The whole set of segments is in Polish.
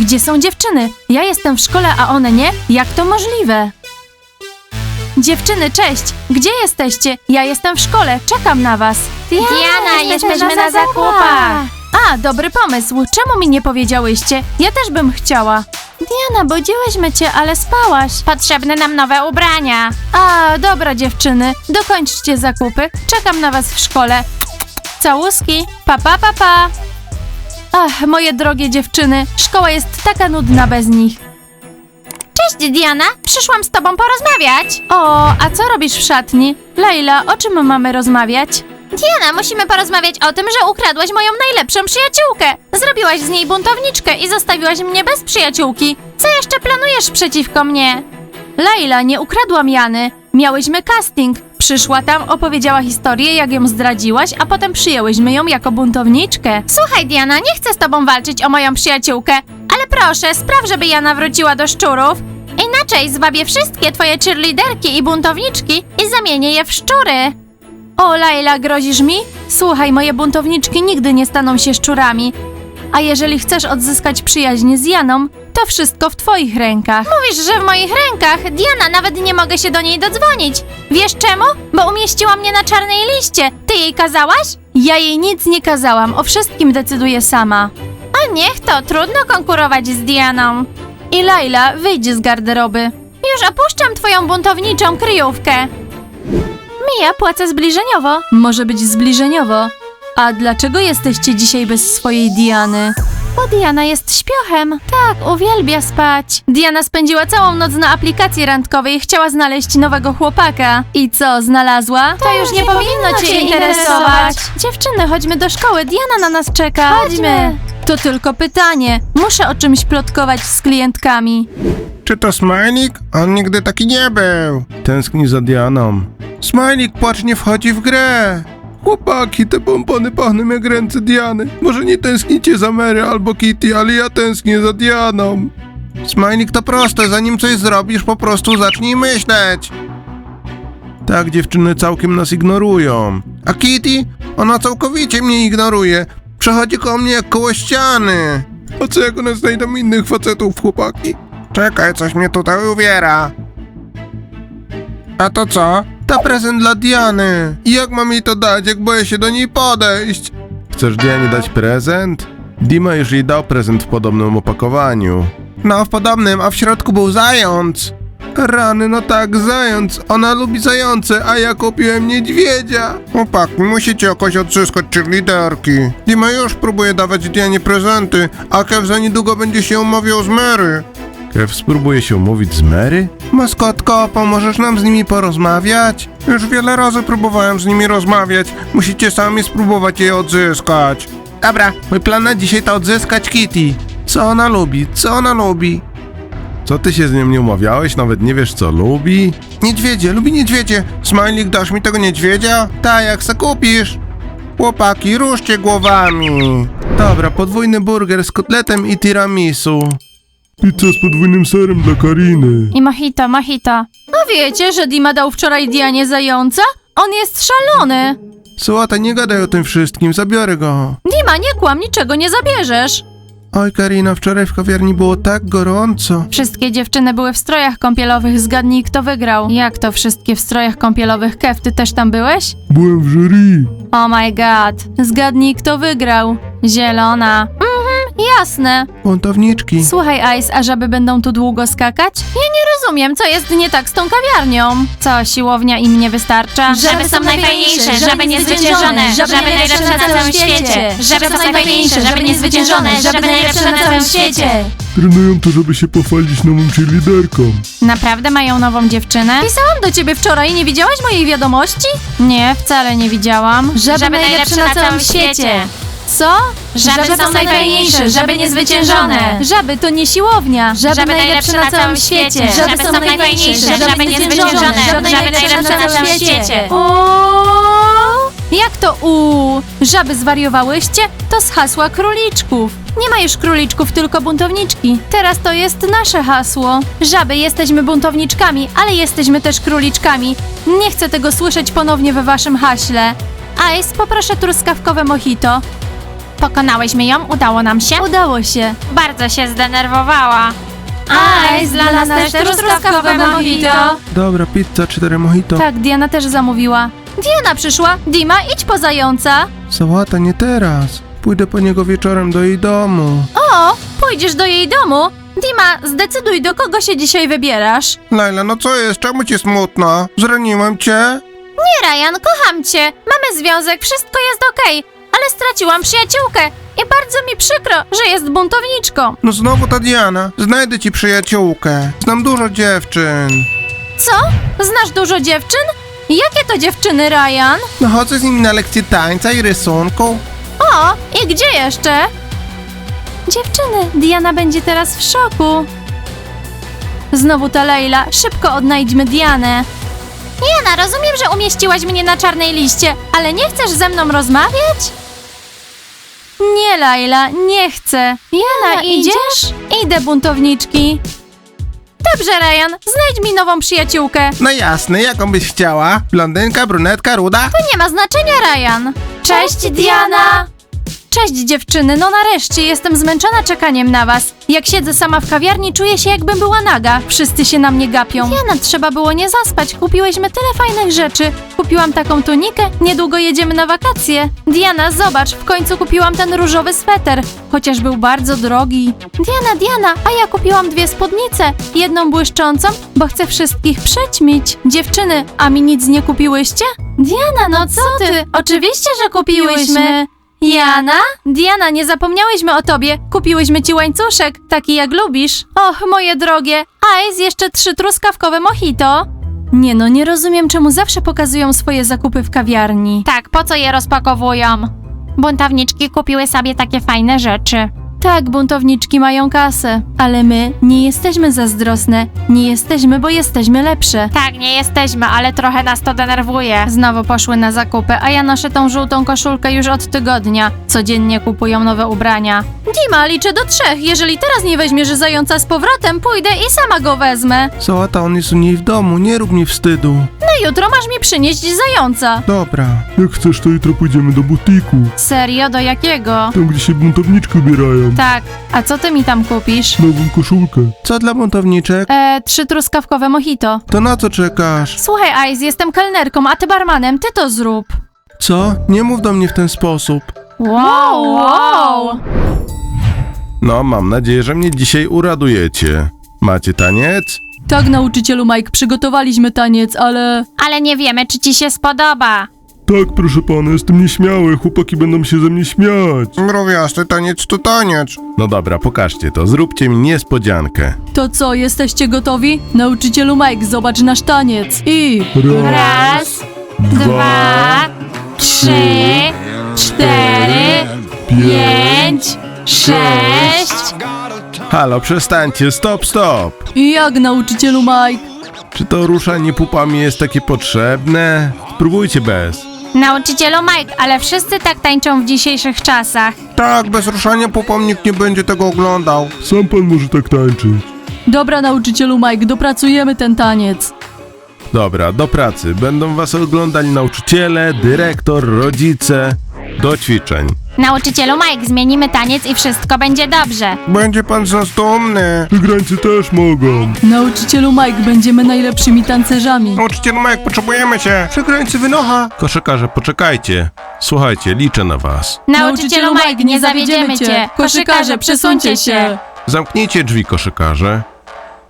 Gdzie są dziewczyny? Ja jestem w szkole, a one nie? Jak to możliwe? Dziewczyny, cześć! Gdzie jesteście? Ja jestem w szkole, czekam na was. Diana, jesteśmy na zakupach. A, dobry pomysł. Czemu mi nie powiedziałyście? Ja też bym chciała. Diana, budziłyśmy cię, ale spałaś. Potrzebne nam nowe ubrania. A, dobra dziewczyny, dokończcie zakupy. Czekam na was w szkole. Całuski, pa pa pa pa. Ach, moje drogie dziewczyny, szkoła jest taka nudna bez nich. Cześć, Diana. Przyszłam z tobą porozmawiać. O, a co robisz w szatni? Leila, o czym mamy rozmawiać? Diana, musimy porozmawiać o tym, że ukradłaś moją najlepszą przyjaciółkę. Zrobiłaś z niej buntowniczkę i zostawiłaś mnie bez przyjaciółki. Co jeszcze planujesz przeciwko mnie? Leila, nie ukradłam Jany. Miałyśmy casting. Przyszła tam, opowiedziała historię, jak ją zdradziłaś, a potem przyjęłyśmy ją jako buntowniczkę. Słuchaj, Diana, nie chcę z tobą walczyć o moją przyjaciółkę, ale proszę, spraw, żeby Jana wróciła do szczurów. Inaczej zwabię wszystkie twoje cheerleaderki i buntowniczki i zamienię je w szczury. O, Laila, grozisz mi? Słuchaj, moje buntowniczki nigdy nie staną się szczurami. A jeżeli chcesz odzyskać przyjaźń z Janą, to wszystko w twoich rękach. Mówisz, że w moich rękach. Diana, nawet nie mogę się do niej dodzwonić. Wiesz czemu? Bo umieściła mnie na czarnej liście. Ty jej kazałaś? Ja jej nic nie kazałam, o wszystkim decyduję sama. A niech to, trudno konkurować z Dianą. I Laila wyjdzie z garderoby. Już opuszczam twoją buntowniczą kryjówkę. Mija, płacę zbliżeniowo. Może być zbliżeniowo. A dlaczego jesteście dzisiaj bez swojej Diany? Bo Diana jest śpiochem. Tak, uwielbia spać. Diana spędziła całą noc na aplikacji randkowej i chciała znaleźć nowego chłopaka. I co, znalazła? To już nie powinno cię interesować. Dziewczyny, chodźmy do szkoły. Diana na nas czeka. Chodźmy. To tylko pytanie. Muszę o czymś plotkować z klientkami. Czy to Smajlik? On nigdy taki nie był. Tęskni za Dianą. Smajlik płacz nie wchodzi w grę. Chłopaki, te pompony pachną jak ręce Diany. Może nie tęsknicie za Mary albo Kitty, ale ja tęsknię za Dianą. Smajlik to proste, zanim coś zrobisz, po prostu zacznij myśleć. Tak, dziewczyny całkiem nas ignorują. A Kitty? Ona całkowicie mnie ignoruje. Przechodzi koło mnie jak koło ściany. A co jak one znajdą innych facetów, chłopaki? Czekaj, coś mnie tutaj uwiera. A to co? To prezent dla Diany. I jak mam jej to dać, jak boję się do niej podejść? Chcesz Dianie dać prezent? Dima już jej dał prezent w podobnym opakowaniu. No, w podobnym, a w środku był zając. Rany, no tak, zając. Ona lubi zające, a ja kupiłem niedźwiedzia. Chłopaki, musicie jakoś odzyskać cheerleaderki. Dima już próbuje dawać Dianie prezenty, a Kev za niedługo będzie się umawiał z Mary. Kev spróbuje się umówić z Mary? Maskotko, pomożesz nam z nimi porozmawiać? Już wiele razy próbowałem z nimi rozmawiać. Musicie sami spróbować jej odzyskać. Dobra, mój plan na dzisiaj to odzyskać Kitty. Co ona lubi? Co ona lubi? Co ty się z nią nie umawiałeś? Nawet nie wiesz co lubi? Niedźwiedzie, lubi niedźwiedzie. Smajlik, dasz mi tego niedźwiedzia? Tak, jak se kupisz. Chłopaki, ruszcie głowami. Dobra, podwójny burger z kotletem i tiramisu. Pizza z podwójnym serem dla Kariny. I mojito, mojito. A wiecie, że Dima dał wczoraj Dianie zająca? On jest szalony. Słota, nie gadaj o tym wszystkim, zabiorę go. Dima, nie kłam, niczego nie zabierzesz. Oj, Karina, wczoraj w kawiarni było tak gorąco. Wszystkie dziewczyny były w strojach kąpielowych. Zgadnij, kto wygrał. Jak to wszystkie w strojach kąpielowych? Kev, ty też tam byłeś? Byłem w jury. Oh my god. Zgadnij, kto wygrał. Zielona. Jasne. Buntowniczki. Słuchaj, Ice, a żaby będą tu długo skakać? Ja nie rozumiem, co jest nie tak z tą kawiarnią. Co, siłownia im nie wystarcza? Żaby są najfajniejsze, żaby niezwyciężone, żaby najlepsze na całym świecie. Żaby są najfajniejsze, żaby niezwyciężone, żaby najlepsze na całym świecie. Trenują to, żeby się pochwalić nową cheerleaderką. Naprawdę mają nową dziewczynę? Pisałam do ciebie wczoraj, nie widziałaś mojej wiadomości? Nie, wcale nie widziałam. Żaby najlepsze na całym świecie. Co? Żaby są najfajniejsze, żaby niezwyciężone. Żaby to nie siłownia. Żaby najlepsze na całym świecie. Żaby są najfajniejsze, żaby niezwyciężone, żaby najlepsze na całym świecie. O! Jak to u? Żaby zwariowałyście? To z hasła króliczków. Nie ma już króliczków, tylko buntowniczki. Teraz to jest nasze hasło. Żaby, jesteśmy buntowniczkami, ale jesteśmy też króliczkami. Nie chcę tego słyszeć ponownie we waszym haśle. Ice, poproszę truskawkowe mojito. Pokonałyśmy ją, udało nam się. Udało się. Bardzo się zdenerwowała. Aj, dla nas też truskawkowe mojito. Dobra, pizza, cztery mojito. Tak, Diana też zamówiła. Diana przyszła. Dima, idź po zająca. Sałata nie teraz. Pójdę po niego wieczorem do jej domu. O, pójdziesz do jej domu. Dima, zdecyduj, do kogo się dzisiaj wybierasz. Laila, no co jest? Czemu ci smutno? Zraniłem cię? Nie, Ryan, kocham cię. Mamy związek, wszystko jest okej. Ale straciłam przyjaciółkę i bardzo mi przykro, że jest buntowniczką. No znowu ta Diana. Znajdę ci przyjaciółkę. Znam dużo dziewczyn. Co? Znasz dużo dziewczyn? Jakie to dziewczyny, Ryan? No chodzę z nimi na lekcje tańca i rysunku. O, i gdzie jeszcze? Dziewczyny, Diana będzie teraz w szoku. Znowu ta Leila, szybko odnajdźmy Dianę. Jana, rozumiem, że umieściłaś mnie na czarnej liście, ale nie chcesz ze mną rozmawiać? Nie, Laila, nie chcę. Jana, Jana, idziesz? Idę, buntowniczki. Dobrze, Ryan, znajdź mi nową przyjaciółkę. No jasne, jaką byś chciała? Blondynka, brunetka, ruda? To nie ma znaczenia, Ryan. Cześć, Diana! Cześć, dziewczyny, no nareszcie, jestem zmęczona czekaniem na was. Jak siedzę sama w kawiarni, czuję się jakbym była naga. Wszyscy się na mnie gapią. Diana, trzeba było nie zaspać, kupiłyśmy tyle fajnych rzeczy. Kupiłam taką tunikę, niedługo jedziemy na wakacje. Diana, zobacz, w końcu kupiłam ten różowy sweter, chociaż był bardzo drogi. Diana, Diana, a ja kupiłam dwie spódnice. Jedną błyszczącą, bo chcę wszystkich przećmić. Dziewczyny, a mi nic nie kupiłyście? Diana, no co ty? Oczywiście, że kupiłyśmy. Jana? Diana, nie zapomniałyśmy o tobie. Kupiłyśmy ci łańcuszek, taki jak lubisz. Och, moje drogie. Ice, jeszcze trzy truskawkowe mojito. Nie no, nie rozumiem, czemu zawsze pokazują swoje zakupy w kawiarni. Tak, po co je rozpakowują? Buntowniczki kupiły sobie takie fajne rzeczy. Tak, buntowniczki mają kasę, ale my nie jesteśmy zazdrosne. Nie jesteśmy, bo jesteśmy lepsze. Tak, nie jesteśmy, ale trochę nas to denerwuje. Znowu poszły na zakupy, a ja noszę tą żółtą koszulkę już od tygodnia. Codziennie kupują nowe ubrania. Dima, liczę do trzech. Jeżeli teraz nie weźmiesz zająca z powrotem, pójdę i sama go wezmę. Sałata, on jest u niej w domu, nie rób mi wstydu. No jutro masz mi przynieść zająca. Dobra. Jak chcesz, to jutro pójdziemy do butiku. Serio? Do jakiego? Tam, gdzie się buntowniczki ubierają. Tak. A co ty mi tam kupisz? Nową koszulkę. Co dla buntowniczek? E, trzy truskawkowe mojito. To na co czekasz? Słuchaj, Ice, jestem kelnerką, a ty barmanem, ty to zrób. Co? Nie mów do mnie w ten sposób. Wow, wow. No, mam nadzieję, że mnie dzisiaj uradujecie. Macie taniec? Tak, nauczycielu Mike, przygotowaliśmy taniec, ale... Ale nie wiemy, czy ci się spodoba. Tak, proszę pana, jestem nieśmiały. Chłopaki będą się ze mnie śmiać. Mrowiasty taniec to taniec. No dobra, pokażcie to. Zróbcie mi niespodziankę. To co, jesteście gotowi? Nauczycielu Mike, zobacz nasz taniec. I... Raz, dwa, trzy, cztery, pięć, sześć. Halo, przestańcie, stop, stop. I jak, nauczycielu Mike? Czy to ruszanie pupami jest takie potrzebne? Spróbujcie bez. Nauczycielu Mike, ale wszyscy tak tańczą w dzisiejszych czasach. Tak, bez ruszania pupą nikt nie będzie tego oglądał. Sam pan może tak tańczyć. Dobra, nauczycielu Mike, dopracujemy ten taniec. Dobra, do pracy. Będą was oglądali nauczyciele, dyrektor, rodzice. Do ćwiczeń. Nauczycielu Mike, zmienimy taniec i wszystko będzie dobrze. Będzie pan z nas dumny. Wygrańcy też mogą. Nauczycielu Mike, będziemy najlepszymi tancerzami. Nauczyciel Mike, potrzebujemy się. Przegrańcy wynocha. Koszykarze, poczekajcie. Słuchajcie, liczę na was. Nauczycielu Mike, nie zawiedziemy cię. Koszykarze, przesuńcie się. Zamknijcie drzwi, koszykarze.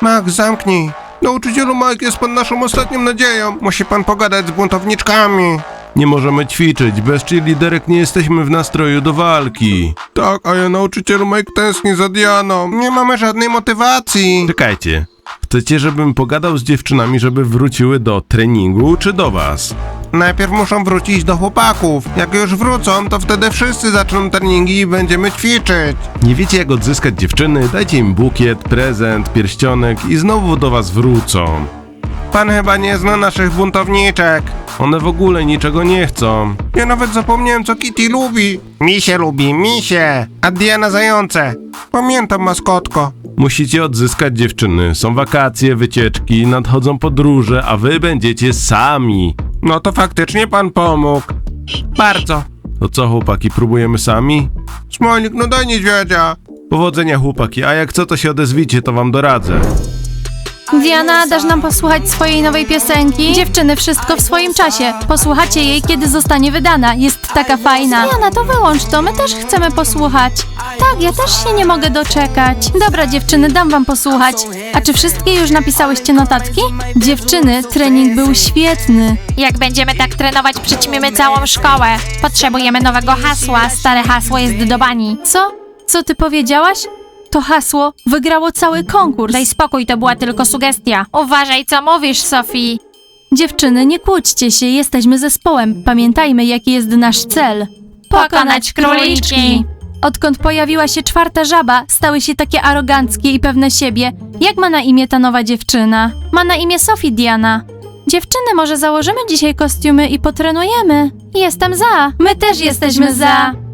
Max, zamknij. Nauczycielu Mike jest pan naszą ostatnią nadzieją. Musi pan pogadać z buntowniczkami. Nie możemy ćwiczyć. Bez cheerleaderek nie jesteśmy w nastroju do walki. Tak, a ja nauczycielu Mike tęskni za Dianą. Nie mamy żadnej motywacji. Czekajcie. Chcecie, żebym pogadał z dziewczynami, żeby wróciły do treningu, czy do was? Najpierw muszą wrócić do chłopaków. Jak już wrócą, to wtedy wszyscy zaczną treningi i będziemy ćwiczyć. Nie wiecie, jak odzyskać dziewczyny? Dajcie im bukiet, prezent, pierścionek i znowu do was wrócą. Pan chyba nie zna naszych buntowniczek. One w ogóle niczego nie chcą. Ja nawet zapomniałem, co Kitty lubi. Misie lubi, misie. A Diana zające. Pamiętam, maskotko. Musicie odzyskać dziewczyny. Są wakacje, wycieczki, nadchodzą podróże, a wy będziecie sami. No to faktycznie pan pomógł. Bardzo. To co chłopaki, próbujemy sami? Smajlik, no daj niedźwiedzia. Powodzenia chłopaki, a jak co to się odezwicie, to wam doradzę. Diana, dasz nam posłuchać swojej nowej piosenki? Dziewczyny, wszystko w swoim czasie. Posłuchacie jej, kiedy zostanie wydana. Jest taka fajna. Diana, to wyłącz to, my też chcemy posłuchać. Tak, ja też się nie mogę doczekać. Dobra, dziewczyny, dam wam posłuchać. A czy wszystkie już napisałyście notatki? Dziewczyny, trening był świetny. Jak będziemy tak trenować, przyćmimy całą szkołę. Potrzebujemy nowego hasła. Stare hasło jest do bani. Co? Co ty powiedziałaś? To hasło wygrało cały konkurs. Daj spokój, to była tylko sugestia. Uważaj, co mówisz, Sofii. Dziewczyny, nie kłóćcie się, jesteśmy zespołem. Pamiętajmy, jaki jest nasz cel. Pokonać króliczki. Odkąd pojawiła się czwarta żaba, stały się takie aroganckie i pewne siebie. Jak ma na imię ta nowa dziewczyna? Ma na imię Sophie Diana. Dziewczyny, może założymy dzisiaj kostiumy i potrenujemy? Jestem za. My też jesteśmy za.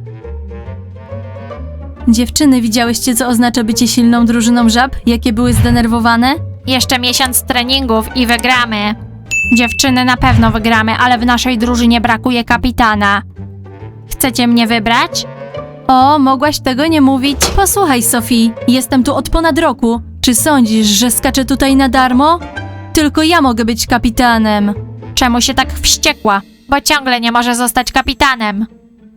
Dziewczyny, widziałyście, co oznacza bycie silną drużyną żab? Jakie były zdenerwowane? Jeszcze miesiąc treningów i wygramy. Dziewczyny na pewno wygramy, ale w naszej drużynie brakuje kapitana. Chcecie mnie wybrać? O, mogłaś tego nie mówić. Posłuchaj, Sofii, jestem tu od ponad roku. Czy sądzisz, że skaczę tutaj na darmo? Tylko ja mogę być kapitanem. Czemu się tak wściekła? Bo ciągle nie może zostać kapitanem.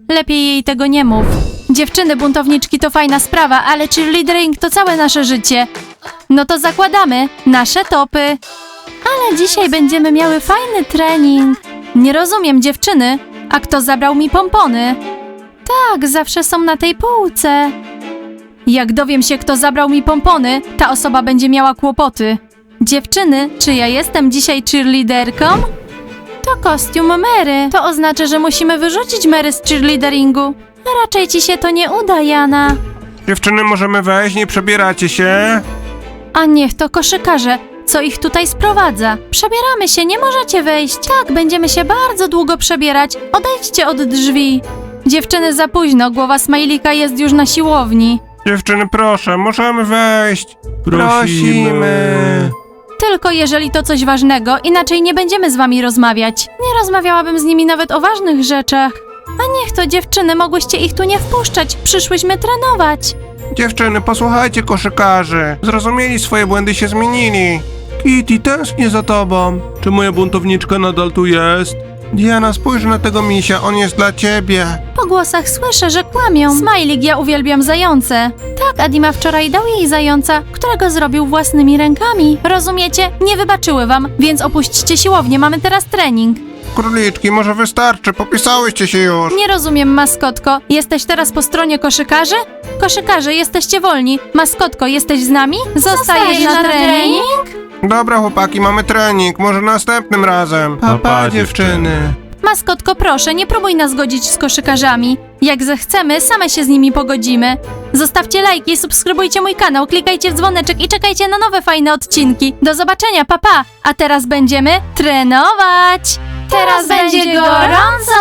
Lepiej jej tego nie mów. Dziewczyny buntowniczki to fajna sprawa, ale cheerleadering to całe nasze życie. No to zakładamy nasze topy. Ale dzisiaj będziemy miały fajny trening. Nie rozumiem, dziewczyny. A kto zabrał mi pompony? Tak, zawsze są na tej półce. Jak dowiem się, kto zabrał mi pompony, ta osoba będzie miała kłopoty. Dziewczyny, czy ja jestem dzisiaj cheerleaderką? To kostium Mary. To oznacza, że musimy wyrzucić Mary z cheerleaderingu. A raczej ci się to nie uda, Jana. Dziewczyny, możemy wejść, nie przebieracie się? A niech to koszykarze. Co ich tutaj sprowadza? Przebieramy się, nie możecie wejść. Tak, będziemy się bardzo długo przebierać. Odejdźcie od drzwi. Dziewczyny, za późno. Głowa Smajlika jest już na siłowni. Dziewczyny, proszę, możemy wejść. Prosimy. Tylko jeżeli to coś ważnego, inaczej nie będziemy z wami rozmawiać. Nie rozmawiałabym z nimi nawet o ważnych rzeczach. A niech to dziewczyny, mogłyście ich tu nie wpuszczać. Przyszłyśmy trenować. Dziewczyny, posłuchajcie koszykarzy. Zrozumieli swoje błędy, się zmienili. Kitty, tęsknię za tobą. Czy moja buntowniczka nadal tu jest? Diana, spójrz na tego misia, on jest dla ciebie. Po głosach słyszę, że kłamią. Smajlik, ja uwielbiam zające. Tak, Adima wczoraj dał jej zająca, którego zrobił własnymi rękami. Rozumiecie? Nie wybaczyły wam, więc opuśćcie siłownię, mamy teraz trening. Króliczki, może wystarczy, popisałyście się już. Nie rozumiem, maskotko. Jesteś teraz po stronie koszykarzy? Koszykarze, jesteście wolni. Maskotko, jesteś z nami? Zostajesz, na, trening? Dobra, chłopaki, mamy trening, może następnym razem. Pa, pa, dziewczyny. Maskotko, proszę, nie próbuj nas godzić z koszykarzami. Jak zechcemy, same się z nimi pogodzimy. Zostawcie lajki, subskrybujcie mój kanał, klikajcie w dzwoneczek i czekajcie na nowe fajne odcinki. Do zobaczenia, papa! Pa. A teraz będziemy trenować! Teraz będzie gorąco!